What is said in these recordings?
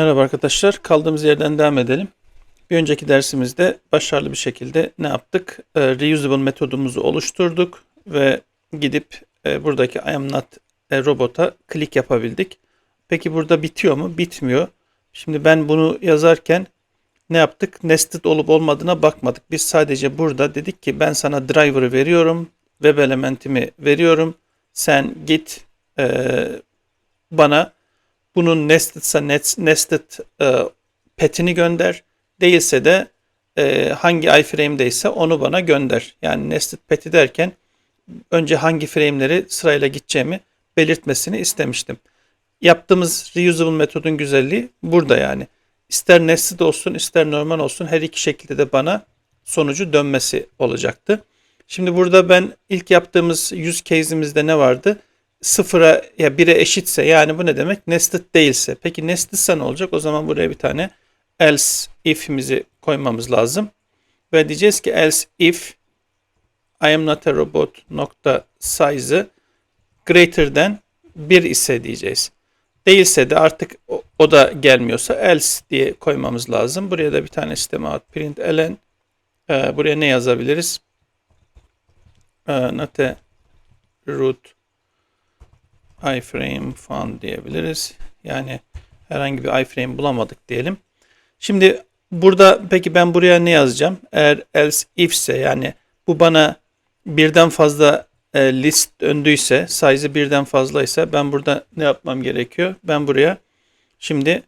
Merhaba arkadaşlar. Kaldığımız yerden devam edelim. Bir önceki dersimizde başarılı bir şekilde ne yaptık? Ee, reusable metodumuzu oluşturduk ve gidip e, buradaki I am not robot'a klik yapabildik. Peki burada bitiyor mu? Bitmiyor. Şimdi ben bunu yazarken ne yaptık? Nested olup olmadığına bakmadık. Biz sadece burada dedik ki ben sana driver'ı veriyorum. Web elementimi veriyorum. Sen git e, bana bunun nested'sa nested e, pet'ini gönder. Değilse de e, hangi iframe'deyse onu bana gönder. Yani nested pet'i derken önce hangi frame'leri sırayla gideceğimi belirtmesini istemiştim. Yaptığımız reusable metodun güzelliği burada yani. İster nested olsun ister normal olsun her iki şekilde de bana sonucu dönmesi olacaktı. Şimdi burada ben ilk yaptığımız use case'imizde ne vardı? Sıfıra ya bire eşitse yani bu ne demek? Nested değilse. Peki nestedse ne olacak? O zaman buraya bir tane else if'imizi koymamız lazım. Ve diyeceğiz ki else if I am not a robot nokta size'ı greater than 1 ise diyeceğiz. Değilse de artık o, o da gelmiyorsa else diye koymamız lazım. Buraya da bir tane sistem out print elen ee, buraya ne yazabiliriz? Ee, not a root iframe falan diyebiliriz. Yani herhangi bir iframe bulamadık diyelim. Şimdi burada peki ben buraya ne yazacağım? Eğer else if ise yani bu bana birden fazla e, list döndüyse, size'ı birden fazlaysa ben burada ne yapmam gerekiyor? Ben buraya şimdi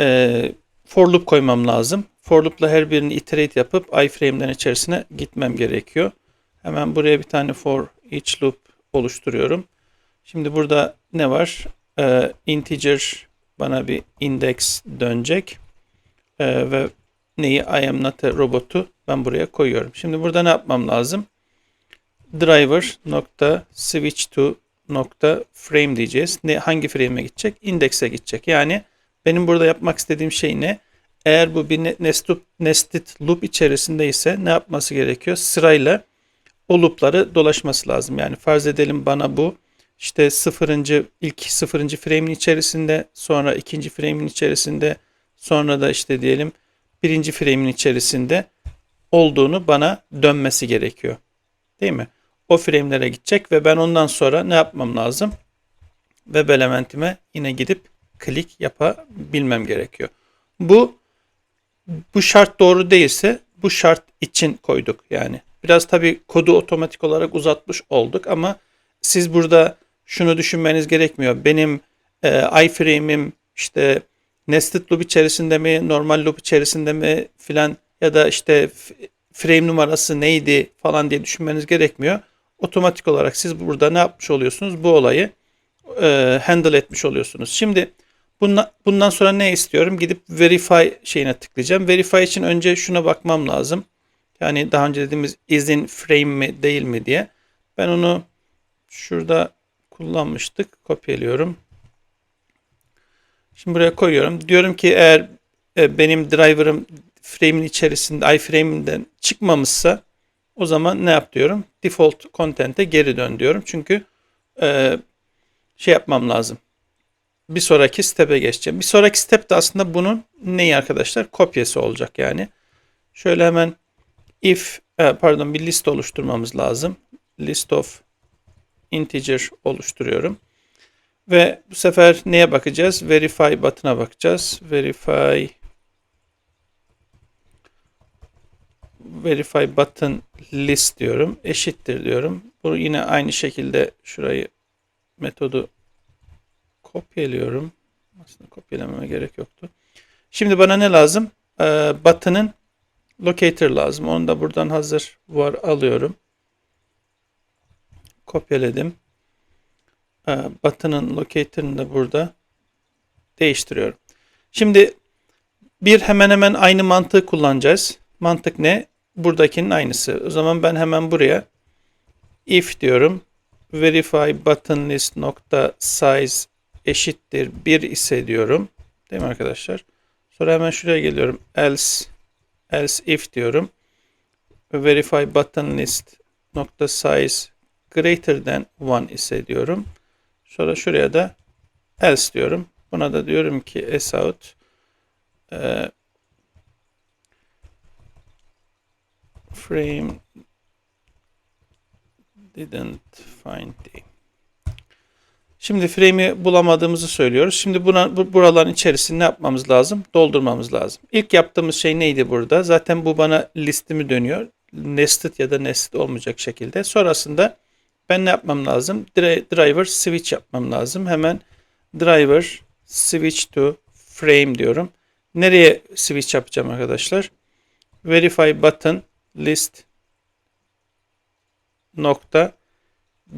e, for loop koymam lazım. For loop'la her birini iterate yapıp iframe'lerin içerisine gitmem gerekiyor. Hemen buraya bir tane for each loop oluşturuyorum. Şimdi burada ne var? Ee, integer bana bir index dönecek. Ee, ve neyi I am not a robotu ben buraya koyuyorum. Şimdi burada ne yapmam lazım? Driver nokta switch to nokta frame diyeceğiz. Ne, hangi frame'e gidecek? Index'e gidecek. Yani benim burada yapmak istediğim şey ne? Eğer bu bir nested, nested loop içerisinde ise ne yapması gerekiyor? Sırayla o loop'ları dolaşması lazım. Yani farz edelim bana bu işte sıfırıncı ilk sıfırıncı frame'in içerisinde sonra ikinci frame'in içerisinde sonra da işte diyelim birinci frame'in içerisinde olduğunu bana dönmesi gerekiyor. Değil mi? O frame'lere gidecek ve ben ondan sonra ne yapmam lazım? Web elementime yine gidip klik yapabilmem gerekiyor. Bu bu şart doğru değilse bu şart için koyduk yani. Biraz tabii kodu otomatik olarak uzatmış olduk ama siz burada şunu düşünmeniz gerekmiyor. Benim e, iframe'im işte nested loop içerisinde mi, normal loop içerisinde mi filan ya da işte frame numarası neydi falan diye düşünmeniz gerekmiyor. Otomatik olarak siz burada ne yapmış oluyorsunuz? Bu olayı e, handle etmiş oluyorsunuz. Şimdi bundan, bundan sonra ne istiyorum? Gidip verify şeyine tıklayacağım. Verify için önce şuna bakmam lazım. Yani daha önce dediğimiz is in frame mi değil mi diye. Ben onu şurada kullanmıştık. Kopyalıyorum. Şimdi buraya koyuyorum. Diyorum ki eğer e, benim driver'ım frame'in içerisinde iframe'inden çıkmamışsa o zaman ne yap diyorum? Default content'e geri dön diyorum. Çünkü e, şey yapmam lazım. Bir sonraki step'e geçeceğim. Bir sonraki step de aslında bunun neyi arkadaşlar? Kopyası olacak yani. Şöyle hemen if e, pardon bir list oluşturmamız lazım. List of integer oluşturuyorum. Ve bu sefer neye bakacağız? Verify button'a bakacağız. Verify verify button list diyorum. Eşittir diyorum. Bu yine aynı şekilde şurayı metodu kopyalıyorum. Aslında kopyalamama gerek yoktu. Şimdi bana ne lazım? Ee, button'ın locator lazım. Onu da buradan hazır var alıyorum kopyaladım. Ee, button'ın locator'ını da burada değiştiriyorum. Şimdi bir hemen hemen aynı mantığı kullanacağız. Mantık ne? Buradakinin aynısı. O zaman ben hemen buraya if diyorum. Verify button list nokta size eşittir 1 ise diyorum. Değil mi arkadaşlar? Sonra hemen şuraya geliyorum. Else else if diyorum. Verify button list nokta size greater than 1 ise diyorum. Sonra şuraya da else diyorum. Buna da diyorum ki s out Ee, frame didn't find the Şimdi frame'i bulamadığımızı söylüyoruz. Şimdi buna, bu, buraların içerisini ne yapmamız lazım? Doldurmamız lazım. İlk yaptığımız şey neydi burada? Zaten bu bana listimi dönüyor. Nested ya da nested olmayacak şekilde. Sonrasında ben ne yapmam lazım? Dri- Driver switch yapmam lazım. Hemen driver switch to frame diyorum. Nereye switch yapacağım arkadaşlar? Verify button list nokta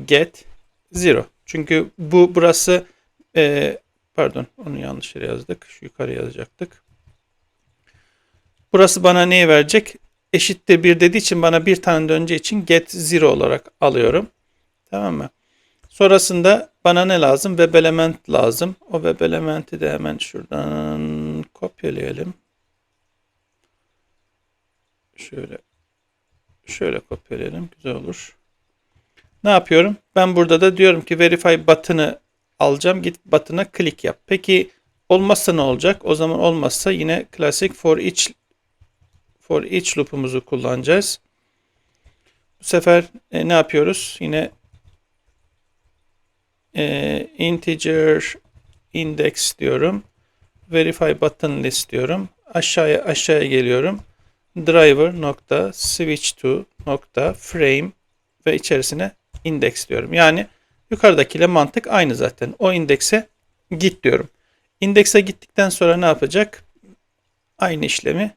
get zero. Çünkü bu burası e, pardon onu yanlış yere yazdık. Şu yukarı yazacaktık. Burası bana neyi verecek? Eşittir 1 dediği için bana bir tane döneceği için get zero olarak alıyorum. Tamam mı? Sonrasında bana ne lazım? Web element lazım. O web elementi de hemen şuradan kopyalayalım. Şöyle şöyle kopyalayalım. Güzel olur. Ne yapıyorum? Ben burada da diyorum ki verify button'ı alacağım. Git button'a klik yap. Peki olmazsa ne olacak? O zaman olmazsa yine klasik for each for each loop'umuzu kullanacağız. Bu sefer e, ne yapıyoruz? Yine e, integer index diyorum. Verify button list diyorum. Aşağıya aşağıya geliyorum. Driver nokta switch to nokta frame ve içerisine index diyorum. Yani yukarıdakiyle mantık aynı zaten. O indekse git diyorum. İndekse gittikten sonra ne yapacak? Aynı işlemi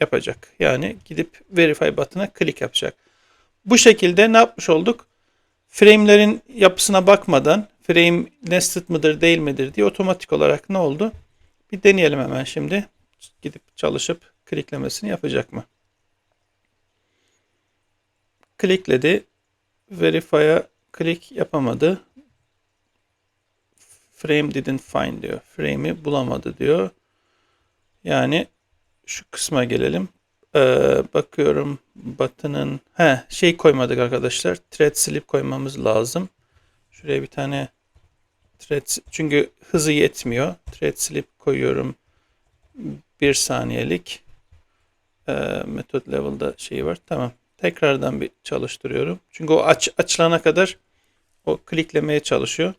yapacak. Yani gidip verify button'a klik yapacak. Bu şekilde ne yapmış olduk? Frame'lerin yapısına bakmadan frame nested mıdır değil midir diye otomatik olarak ne oldu? Bir deneyelim hemen şimdi. Gidip çalışıp kliklemesini yapacak mı? Klikledi. Verify'a klik yapamadı. Frame didn't find diyor. Frame'i bulamadı diyor. Yani şu kısma gelelim. Ee, bakıyorum button'ın he şey koymadık arkadaşlar. Thread slip koymamız lazım. Şuraya bir tane thread çünkü hızı yetmiyor. Thread slip koyuyorum. Bir saniyelik. Ee, method level'da şey var. Tamam. Tekrardan bir çalıştırıyorum. Çünkü o aç, açılana kadar o kliklemeye çalışıyor.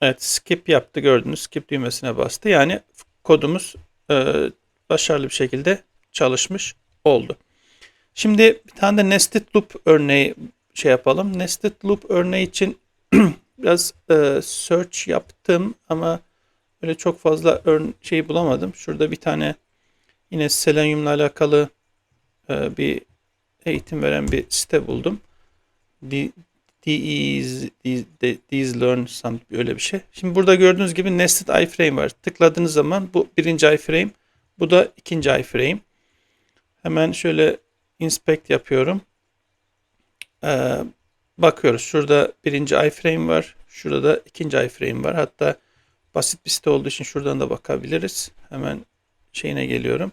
Evet skip yaptı gördünüz. Skip düğmesine bastı. Yani kodumuz e, başarılı bir şekilde çalışmış oldu. Şimdi bir tane de nested loop örneği şey yapalım. Nested loop örneği için biraz e, search yaptım ama öyle çok fazla şey bulamadım. Şurada bir tane yine Selenium'la alakalı e, bir eğitim veren bir site buldum. These, these, these learn something öyle bir şey. Şimdi burada gördüğünüz gibi nested iframe var. Tıkladığınız zaman bu birinci iframe, bu da ikinci iframe. Hemen şöyle inspect yapıyorum. Ee, bakıyoruz. Şurada birinci iframe var. Şurada da ikinci iframe var. Hatta basit bir site olduğu için şuradan da bakabiliriz. Hemen şeyine geliyorum.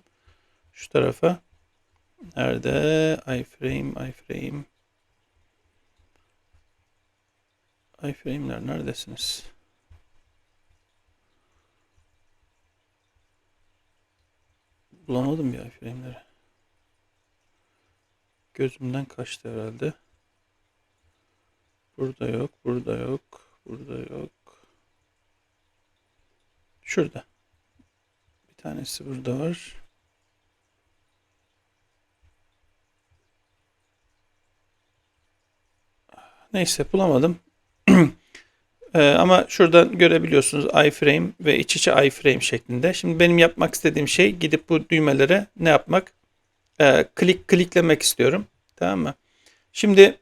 Şu tarafa. Nerede? iframe, iframe. İframe'ler neredesiniz? Bulamadım ya iframe'leri. Gözümden kaçtı herhalde. Burada yok, burada yok, burada yok. Şurada. Bir tanesi burada var. Neyse bulamadım. Ee, ama şuradan görebiliyorsunuz iframe ve iç içe iframe şeklinde. Şimdi benim yapmak istediğim şey gidip bu düğmelere ne yapmak? Ee, klik kliklemek istiyorum. Tamam mı? Şimdi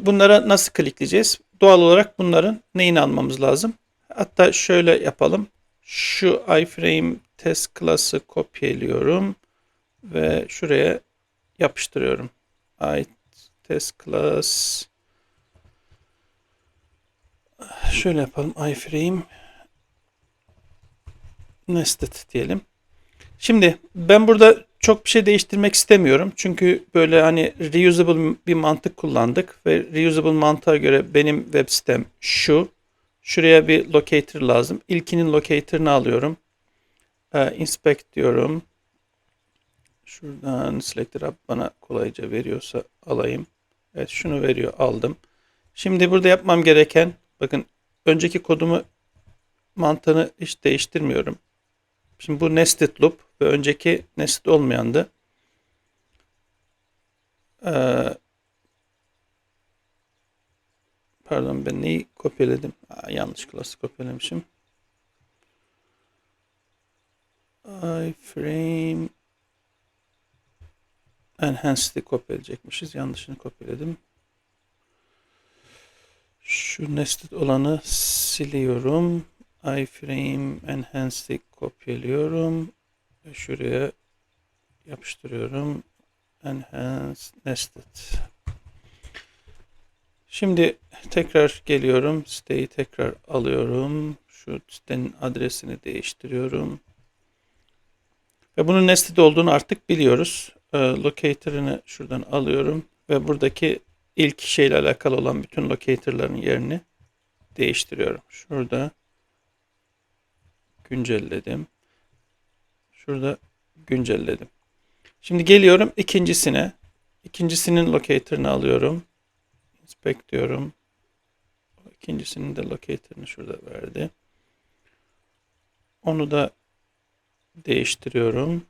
bunlara nasıl klikleyeceğiz? Doğal olarak bunların neyini almamız lazım? Hatta şöyle yapalım. Şu iframe test class'ı kopyalıyorum ve şuraya yapıştırıyorum. i test class şöyle yapalım. iframe nested diyelim. Şimdi ben burada çok bir şey değiştirmek istemiyorum. Çünkü böyle hani reusable bir mantık kullandık ve reusable mantığa göre benim web sitem şu. Şuraya bir locator lazım. İlkinin locator'ını alıyorum. Ee, inspect diyorum. Şuradan selector up bana kolayca veriyorsa alayım. Evet şunu veriyor aldım. Şimdi burada yapmam gereken bakın önceki kodumu mantığını hiç değiştirmiyorum. Şimdi bu nested loop ve önceki nested olmayandı. Ee, pardon ben neyi kopyaladım? Aa, yanlış klası kopyalamışım. iframe enhansed'i kopyalayacakmışız. Yanlışını kopyaladım. Şu nested olanı siliyorum. iframe enhansed'i kopyalıyorum. Ve şuraya yapıştırıyorum. Enhanced nested. Şimdi tekrar geliyorum. Siteyi tekrar alıyorum. Şu sitenin adresini değiştiriyorum. Ve bunun nested olduğunu artık biliyoruz. Ee, locator'ını şuradan alıyorum. Ve buradaki ilk şeyle alakalı olan bütün locator'ların yerini değiştiriyorum. Şurada güncelledim. Şurada güncelledim. Şimdi geliyorum ikincisine. İkincisinin locator'ını alıyorum. Inspect diyorum. İkincisinin de locator'ını şurada verdi. Onu da değiştiriyorum.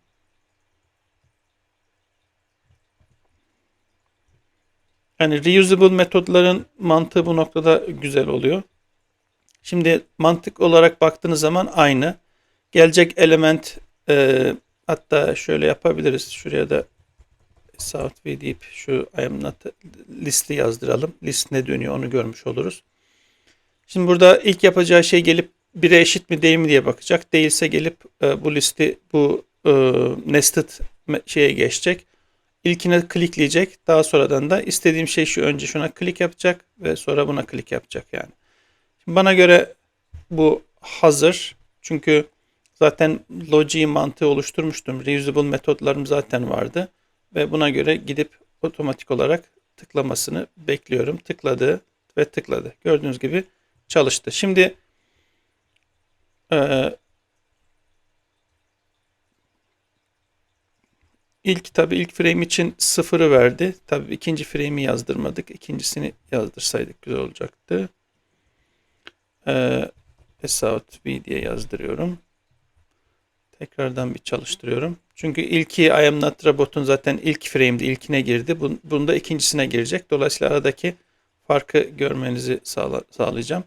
Yani reusable metodların mantığı bu noktada güzel oluyor. Şimdi mantık olarak baktığınız zaman aynı. Gelecek element e, hatta şöyle yapabiliriz. Şuraya da South V deyip şu I am not listi yazdıralım. List ne dönüyor onu görmüş oluruz. Şimdi burada ilk yapacağı şey gelip 1'e eşit mi değil mi diye bakacak. Değilse gelip e, bu listi bu e, nested şeye geçecek. İlkine klikleyecek. Daha sonradan da istediğim şey şu önce şuna klik yapacak ve sonra buna klik yapacak yani. Şimdi bana göre bu hazır. Çünkü zaten logic mantığı oluşturmuştum. Reusable metodlarım zaten vardı. Ve buna göre gidip otomatik olarak tıklamasını bekliyorum. Tıkladı ve tıkladı. Gördüğünüz gibi çalıştı. Şimdi ee, ilk tabi ilk frame için sıfırı verdi. Tabi ikinci frame'i yazdırmadık. İkincisini yazdırsaydık güzel olacaktı. Ee, Esout V diye yazdırıyorum. Tekrardan bir çalıştırıyorum. Çünkü ilki I am not robot'un zaten ilk frame'di. ilkine girdi. Bunda ikincisine girecek. Dolayısıyla aradaki farkı görmenizi sağla sağlayacağım.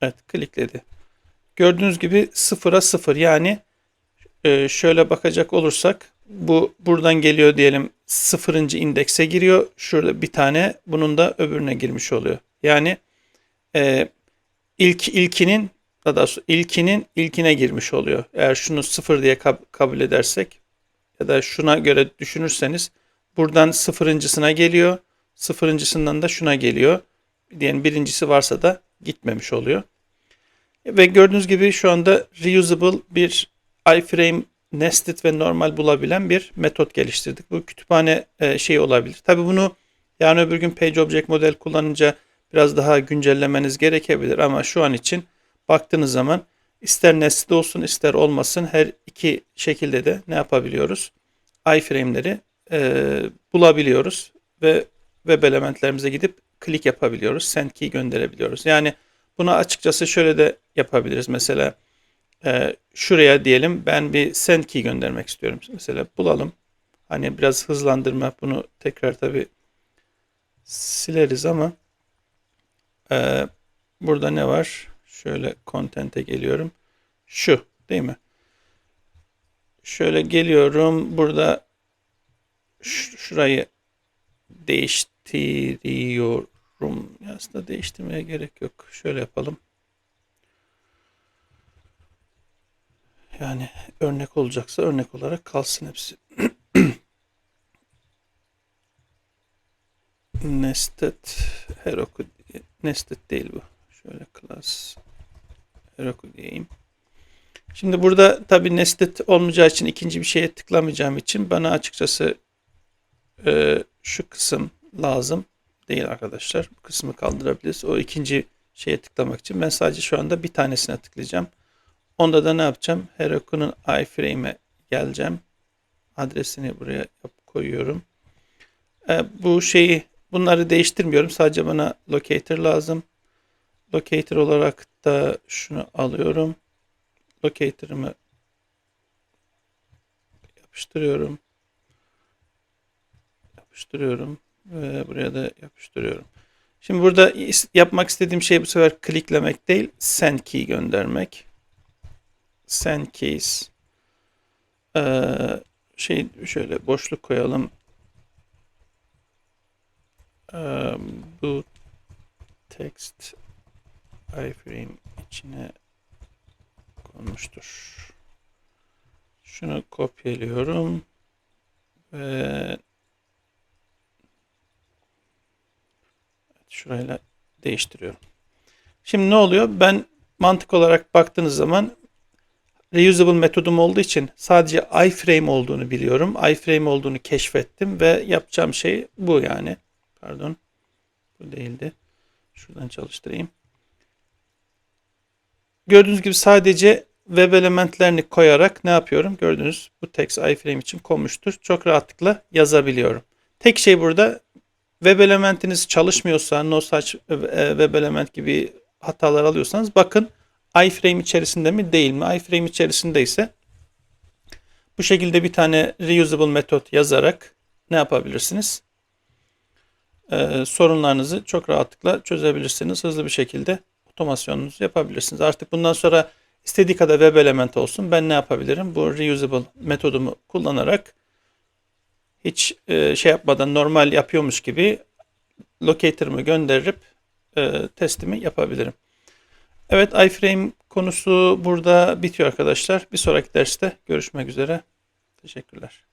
Evet klikledi. Gördüğünüz gibi sıfıra sıfır yani e, şöyle bakacak olursak bu buradan geliyor diyelim sıfırıncı indekse giriyor. Şurada bir tane bunun da öbürüne girmiş oluyor. Yani e, ilk ilkinin daha doğrusu ilkinin ilkine girmiş oluyor. Eğer şunu sıfır diye kab kabul edersek ya da şuna göre düşünürseniz buradan sıfırıncısına geliyor. Sıfırıncısından da şuna geliyor. Diyelim birincisi varsa da gitmemiş oluyor. Ve gördüğünüz gibi şu anda reusable bir iframe nested ve normal bulabilen bir metot geliştirdik. Bu kütüphane e, şey olabilir. Tabi bunu yani öbür gün page object model kullanınca biraz daha güncellemeniz gerekebilir ama şu an için baktığınız zaman ister nested olsun ister olmasın her iki şekilde de ne yapabiliyoruz? iframe'leri e, bulabiliyoruz ve web elementlerimize gidip klik yapabiliyoruz. Send key gönderebiliyoruz. Yani Buna açıkçası şöyle de yapabiliriz. Mesela e, şuraya diyelim ben bir send key göndermek istiyorum. Mesela bulalım. Hani biraz hızlandırma bunu tekrar tabi sileriz ama e, burada ne var? Şöyle content'e geliyorum. Şu değil mi? Şöyle geliyorum. Burada şurayı değiştiriyor Rum aslında değiştirmeye gerek yok. Şöyle yapalım. Yani örnek olacaksa örnek olarak kalsın hepsi. nested Heroku nested değil bu. Şöyle class Heroku diyeyim. Şimdi burada tabi nested olmayacağı için ikinci bir şeye tıklamayacağım için bana açıkçası e, şu kısım lazım. Değil arkadaşlar. Bu kısmı kaldırabiliriz. O ikinci şeye tıklamak için ben sadece şu anda bir tanesine tıklayacağım. Onda da ne yapacağım? Heroku'nun iframe'e geleceğim. Adresini buraya yap- koyuyorum. E, bu şeyi bunları değiştirmiyorum. Sadece bana locator lazım. Locator olarak da şunu alıyorum. Locator'ımı yapıştırıyorum. Yapıştırıyorum ve buraya da yapıştırıyorum. Şimdi burada yapmak istediğim şey bu sefer kliklemek değil, send key göndermek. Send keys. Ee, şey şöyle boşluk koyalım. Ee, bu text iframe içine konmuştur. Şunu kopyalıyorum ve şurayla değiştiriyorum. Şimdi ne oluyor? Ben mantık olarak baktığınız zaman reusable metodum olduğu için sadece iframe olduğunu biliyorum. iframe olduğunu keşfettim ve yapacağım şey bu yani. Pardon. Bu değildi. Şuradan çalıştırayım. Gördüğünüz gibi sadece web elementlerini koyarak ne yapıyorum? Gördüğünüz bu text iframe için konmuştur. Çok rahatlıkla yazabiliyorum. Tek şey burada web elementiniz çalışmıyorsa, no such e, web element gibi hatalar alıyorsanız bakın iframe içerisinde mi değil mi? iframe içerisinde ise bu şekilde bir tane reusable metot yazarak ne yapabilirsiniz? Ee, sorunlarınızı çok rahatlıkla çözebilirsiniz. Hızlı bir şekilde otomasyonunuzu yapabilirsiniz. Artık bundan sonra istediği kadar web element olsun. Ben ne yapabilirim? Bu reusable metodumu kullanarak hiç e, şey yapmadan normal yapıyormuş gibi locator'ımı gönderip e, testimi yapabilirim. Evet iframe konusu burada bitiyor arkadaşlar. Bir sonraki derste görüşmek üzere. Teşekkürler.